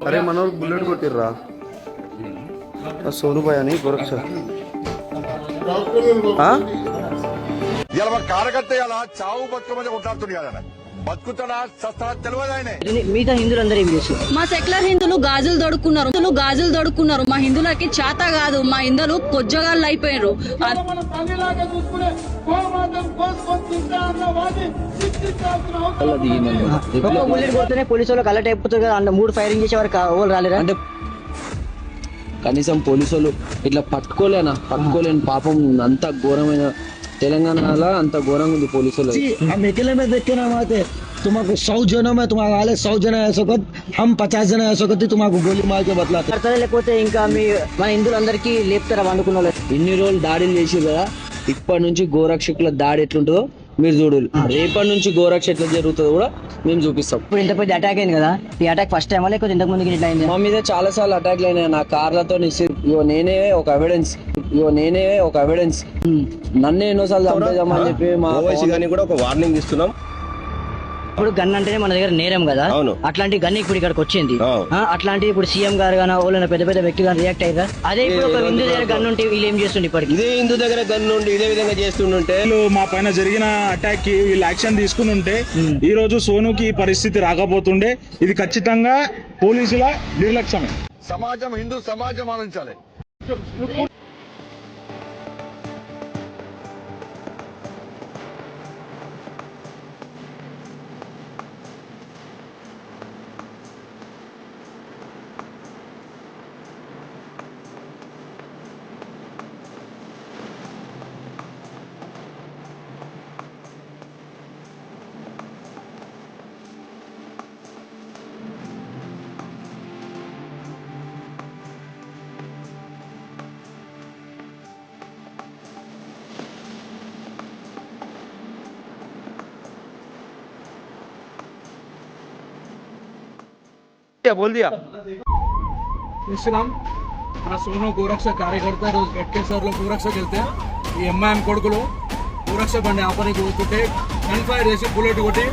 అరే మనోళ్ళు బుల్లెట్ కొట్టిర్రా. ఆ సోనుబాయ్ అని గోరక్ష ఆ? ఇలా మా కార్యకర్త ఇలా చావు బతుకమని కొట్లాడుతుంది కదా బతుకుతాడా చస్తాడా తెలియదు ఆయనే. మిగతా హిందువులందరూ ఏం చేస్తారు మా సెక్యులర్ హిందువులు గాజులు దొడుకున్నారు హిందువులు గాజులు దొడుకున్నారు మా హిందువులకి చేత కాదు. మా హిందువులు కొజ్జగాళ్ళు అయిపోయారు ఒక్క బుల్లెట్ కొడితేనే పోలీసు వాళ్ళకి అలర్ట్ అయిపోతారు కదా. అంటే మూడు ఫైరింగ్ చేసే వారికి ఓళ్ళు రాలేరా? అంటే కనీసం పోలీసు వాళ్ళు ఇట్లా పట్టుకోలేనా? పట్టుకోలేని పాపం అంత ఘోరమైన తెలంగాణలో అంత ఘోరంగా ఉంది పోలీసు వాళ్ళు हम अकेले में देख के ना मारते तुम्हारे सौ जनों में तुम्हारा हाल है सौ जन है ऐसा कर हम पचास जन ऐसा करते तुम्हारे गोली मार के बतलाते పడతారా లేకపోతే ఇంకా మీ మన హిందువులందరికీ లేపుతారా వండుకున్న వాళ్ళు ఇన్ని రోజులు దాడులు చేసి కదా ఇప్పటి నుంచి గోరక్షకుల దాడి ఎట్లుంటుందో మీరు చూడు రేపటి నుంచి గోరక్ష ఎట్లా జరుగుతుందో కూడా మేము చూపిస్తాం. ఇప్పుడు ఇంత పెద్ద అటాక్ అయింది కదా ఈ అటాక్ ఫస్ట్ టైం లేకపోతే ఇంతకు ముందుకి ఇట్లా అయింది? మా మీద చాలా సార్లు అటాక్లు అయినాయి. నా కార్లతో నిశ్చి- ఇగో నేనే ఒక ఎవిడెన్స్ ఇగో నేనే ఒక ఎవిడెన్స్ నన్నే ఎన్నోసార్లు చంపేద్దామని చెప్పి మా కూడా ఒక వార్నింగ్ ఇస్తున్నాం. ఇప్పుడు గన్ అంటేనే మన దగ్గర నేరం కదా. అట్లాంటి గన్ ఇప్పుడు ఇక్కడికి వచ్చింది. అట్లాంటి ఇప్పుడు సీఎం గారు గానా వాళ్ళ పెద్ద పెద్ద వ్యక్తులు కానీ రియాక్ట్ అయ్యారా? అదే ఇప్పుడు ఒక హిందూ దగ్గర గన్ ఉంటే వీళ్ళు ఏం చేస్తుండే ఇప్పటికి? ఇదే హిందూ దగ్గర గన్ను ఉండి ఇదే విధంగా చేస్తుంటే మా పైన జరిగిన అటాక్కి వీళ్ళు యాక్షన్ తీసుకుని ఉంటే ఈ రోజు సోనుకి ఈ పరిస్థితి రాకపోతుండే. ఇది ఖచ్చితంగా పోలీసుల నిర్లక్ష్యమే. సమాజం హిందూ సమాజం ఆలోచించాలి బోల్ దియా ఇస్లాం మన సోను గోరక్ష కార్యకర్త రోజు ఎట్కేసార్లో గోరక్షకి వెళ్తే ఈ ఎంఐఎం కొడుకులు గోరక్ష బండి ఆపడానికి పోతుంటే గన్ ఫైర్ చేసి బుల్లెట్ కొట్టి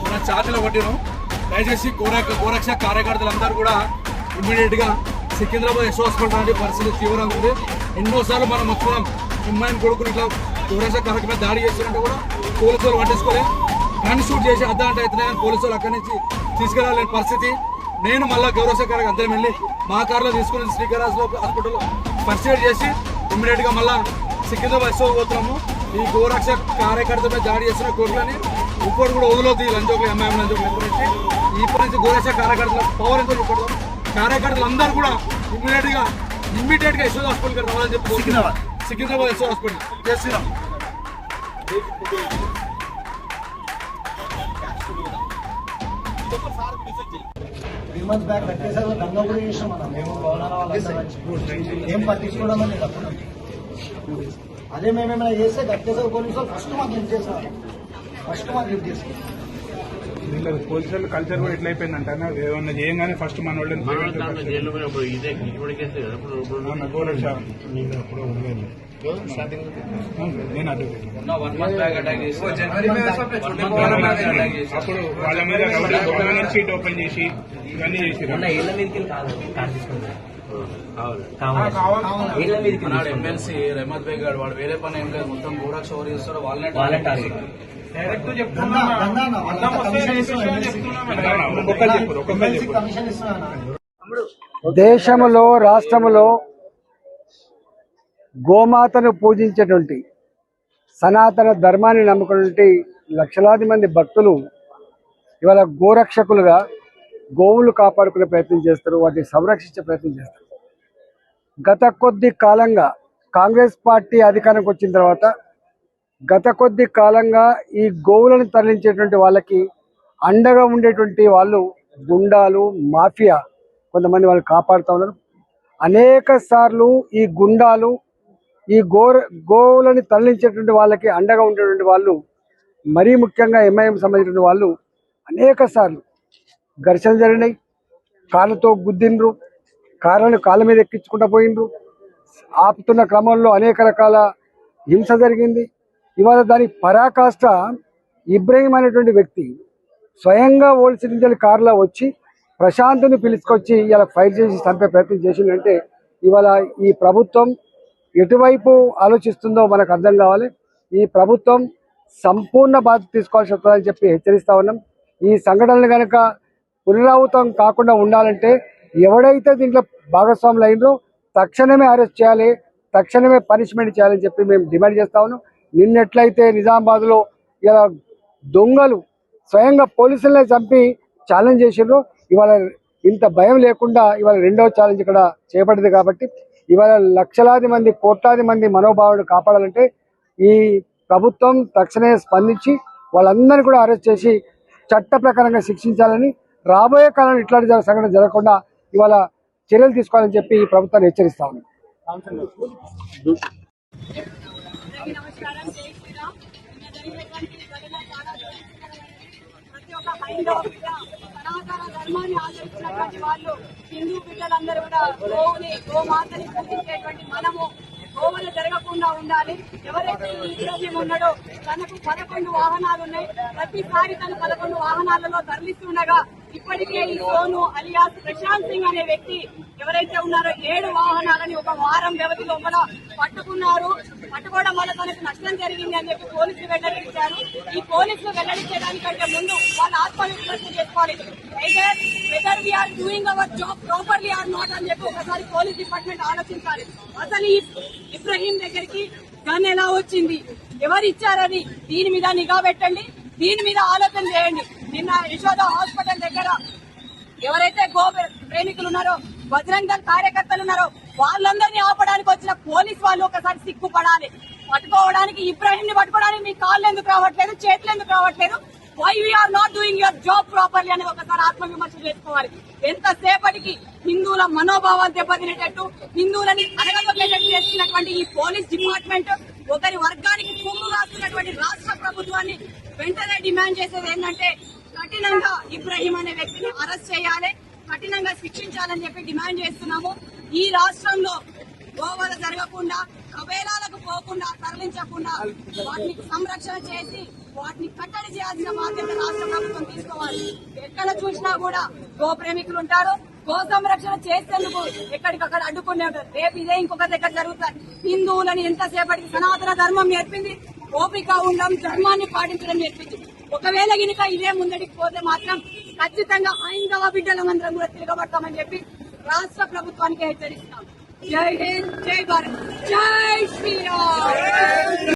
మన ఛాతీలో కొట్టిను దయచేసి గోరక్ష గోరక్ష కార్యకర్తలందరూ కూడా ఇమ్మీడియట్గా సికింద్రాబాద్ ఎస్ హాస్పిటల్ అనేది పరిస్థితి తీవ్రంగా ఉంది ఎన్నోసార్లు మనం మొత్తం ఎంఐఎం కొడుకులు ఇట్లా గోరక్ష కార్యక్రమం మీద దాడి చేసినట్టు కూడా పోలీసులు పట్టించుకోలే గన్ షూట్ చేసి అర్ధ గంట అవుతున్నాయి పోలీసులు అక్కడి నుంచి తీసుకురాలేని పరిస్థితి నేను మళ్ళా గౌరవ గారికి అందరం వెళ్ళి మా కార్లో తీసుకుని శ్రీకరాజ్లో హాస్పిటల్ ఫస్ట్ ఎయిడ్ చేసి ఇమ్మీడియట్గా మళ్ళా సికింద్రాబాద్ బస్సు పోతున్నాము. ఈ గోరక్ష కార్యకర్తపై దాడి చేసిన కోర్టులని ఇంకోటి కూడా వదిలేదు ఈ లంచోకులు ఎంఐఎం లంచోకులు ఎప్పటి నుంచి ఇప్పటి నుంచి గోరక్ష కార్యకర్తల పవర్ ఎంతో చూపడదాం కార్యకర్తలు అందరూ కూడా ఇమ్మీడియట్గా ఇమ్మీడియట్గా యశోద హాస్పిటల్ రావాలని చెప్పి సికింద్రాబాద్. సికింద్రాబాద్ యశోద హాస్పిటల్. చేస్తున్నాం త్రీ మంత్స్ బ్యాక్ కట్టేసారు గంగా కూడా చేసాం మనం మేము ఏం పట్టించుకోవడం అనేది అప్పుడు అదే మేము ఏమైనా చేస్తే కట్టేసారు పోలీసు వాళ్ళు ఫస్ట్ మాకు లిఫ్ట్ చేస్తారు ఫస్ట్ మాకు లిఫ్ట్ చేస్తారు వీళ్ళ పోలీసుల కల్చర్ కూడా ఎట్లా అయిపోయిందంటే ఏమన్నా చేయంగానే ఫస్ట్ మన వాళ్ళని అవునా, గోరక్ష. నేను అప్పుడు వాళ్ళ మీద ఓపెన్ చేసి ఇవన్నీ చేసి ఎమ్మెల్సీ బేగ్ గారు వాడు వేరే పని ఏం లేదు. మొత్తం గోరక్ష ఎవరు చేస్తారో వాళ్ళనే టార్గెట్ గంగా గంగా అన్న, గోమాతను పూజించేటువంటి సనాతన ధర్మాన్ని నమ్ముకున్నటువంటి లక్షలాది మంది భక్తులు ఇవాళ గోరక్షకులుగా గోవులు కాపాడుకునే ప్రయత్నం చేస్తారు వాటిని సంరక్షించే ప్రయత్నం చేస్తారు. గత కొద్ది కాలంగా కాంగ్రెస్ పార్టీ అధికారంకి వచ్చిన తర్వాత గత కొద్ది కాలంగా ఈ గోవులను తరలించేటువంటి వాళ్ళకి అండగా ఉండేటువంటి వాళ్ళు గుండాలు మాఫియా కొంతమంది వాళ్ళు కాపాడుతూ ఉన్నారు. అనేక సార్లు ఈ గుండాలు ఈ గోర గోవులని తరలించేటువంటి వాళ్ళకి అండగా ఉండేటువంటి వాళ్ళు మరీ ముఖ్యంగా ఎంఐఎం సంబంధించిన వాళ్ళు అనేక సార్లు ఘర్షణలు జరిగినాయి. కాళ్ళతో గుద్దిండ్రు. కాళ్ళను కాళ్ళ మీద ఎక్కించుకుంటూ పోయిండ్రు. ఆపుతున్న క్రమంలో అనేక రకాల హింస జరిగింది. ఇవాళ దాని పరాకాష్ట ఇబ్రహీం అనేటువంటి వ్యక్తి స్వయంగా ఓల్డ్ సిటిజన్ కారులో వచ్చి ప్రశాంత్ని పిలుచుకొచ్చి ఇలా ఫైర్ చేసి చంపే ప్రయత్నం చేసిందంటే ఇవాళ ఈ ప్రభుత్వం ఎటువైపు ఆలోచిస్తుందో మనకు అర్థం కావాలి. ఈ ప్రభుత్వం సంపూర్ణ బాధ్యత తీసుకోవాల్సి వస్తుందని చెప్పి హెచ్చరిస్తా ఉన్నాం. ఈ సంఘటనలు కనుక పునరావృతం కాకుండా ఉండాలంటే ఎవడైతే దీంట్లో భాగస్వాములు అయినరో తక్షణమే అరెస్ట్ చేయాలి తక్షణమే పనిష్మెంట్ చేయాలని చెప్పి మేము డిమాండ్ చేస్తా ఉన్నాం. నిన్నెట్లయితే నిజామాబాద్లో ఇలా దొంగలు స్వయంగా పోలీసులనే చంపి ఛాలెంజ్ చేసిండ్రు. ఇవాళ ఇంత భయం లేకుండా ఇవాళ రెండవ ఛాలెంజ్ ఇక్కడ చేపడింది కాబట్టి ఇవాళ లక్షలాది మంది కోట్లాది మంది మనోభావాలను కాపాడాలంటే ఈ ప్రభుత్వం తక్షణమే స్పందించి వాళ్ళందరినీ కూడా అరెస్ట్ చేసి చట్ట ప్రకారంగా శిక్షించాలని రాబోయే కాలంలో ఇట్లాంటి సంఘటన జరగకుండా ఇవాళ చర్యలు తీసుకోవాలని చెప్పి ఈ ప్రభుత్వాన్ని హెచ్చరిస్తా ఉన్నాం. ప్రతి ఒక్క ధర్మాన్ని ఆచరించినటువంటి వాళ్ళు హిందూ బిడ్డలందరూ కూడా గోవుని గోమాతని పూజించేటువంటి మనము గోవులు జరగకుండా ఉండాలి. ఎవరైతే ఈ ఇబ్రహీం ఉన్నాడో తనకు పదకొండు వాహనాలు ఉన్నాయి ప్రతిసారి తన పదకొండు వాహనాలలో తరలిస్తుండగా ఇప్పటికే ఈ సోను అలియాస్ ప్రశాంత్ సింగ్ అనే వ్యక్తి ఎవరైతే ఉన్నారో ఏడు వాహనాలని ఒక వారం వ్యవధి లోపల పట్టుకున్నారు. పట్టుకోవడం వల్ల తనకు నష్టం జరిగింది అని చెప్పి పోలీసులు వెల్లడించారు. ఈ పోలీసులు వెల్లడించడానికంటే ముందు వాళ్ళు ఆత్మవిశ్వాసం చేసుకోవాలి. Whether we are doing our job properly or not అని చెప్పి ఒకసారి పోలీస్ డిపార్ట్మెంట్ ఆలోచించాలి. అసలు ఈ ఇబ్రహీం దగ్గరికి గన్ ఎలా వచ్చింది? ఎవరు ఇచ్చారని దీని మీద నిఘా పెట్టండి. దీని మీద ఆలోచన చేయండి. నిన్న యశోద హాస్పిటల్ దగ్గర ఎవరైతే గో ప్రేమికులు ఉన్నారో బజరంగ దళ కార్యకర్తలు ఉన్నారు. వాళ్ళందరినీ ఆపడానికి వచ్చిన పోలీస్ వాళ్ళు ఒకసారి సిగ్గుపడాలి. పట్టుకోవడానికి ఇబ్రాహిం ని పట్టుకోవడానికి మీ కాళ్ళు ఎందుకు రావట్లేదు? చేతులు ఎందుకు రావట్లేదు? Why we are not doing your job properly అని ఒకసారి ఆత్మవిమర్శ చేసుకోవాలి. ఎంతసేపటికి హిందువుల మనోభావాలు దెబ్బతినేటట్టు హిందువులని అడగదొక్కేటట్టు చేస్తున్నటువంటి ఈ పోలీస్ డిపార్ట్మెంట్ ఒకరి వర్గానికి కొమ్ము రాస్తున్నటువంటి రాష్ట్ర ప్రభుత్వాన్ని వెంటనే డిమాండ్ చేసేది ఏంటంటే కఠినంగా ఇబ్రహీం అనే వ్యక్తిని అరెస్ట్ చేయాలి. కఠినంగా శిక్షించాలని చెప్పి డిమాండ్ చేస్తున్నాము. ఈ రాష్ట్రంలో గోవల జరగకుండా కబేలాలకు పోకుండా తరలించకుండా వాటిని సంరక్షణ చేసి వాటిని కట్టడి చేయాల్సిన బాధ్యత రాష్ట్ర ప్రభుత్వం తీసుకోవాలి. ఎక్కడ చూసినా కూడా గో ప్రేమికులు ఉంటారు. గో సంరక్షణ చేసేందుకు ఎక్కడికక్కడ అడ్డుకునే ఉంటారు రేపు ఇదే ఇంకొక దగ్గర జరుగుతాయి హిందువులని ఎంతసేపటికి సనాతన ధర్మం నేర్పింది ఓపిక ఉండడం ధర్మాన్ని పాటించడం నేర్పింది. ఒకవేళ గినక ఇదే ముందడికి పోతే మాత్రం ఖచ్చితంగా హైందవ బిడ్డలందరం కూడా తిరగబడతామని చెప్పి రాష్ట్ర ప్రభుత్వానికి హెచ్చరిస్తాం జై హింద్ జై భారత్. జై శ్రీరామ్.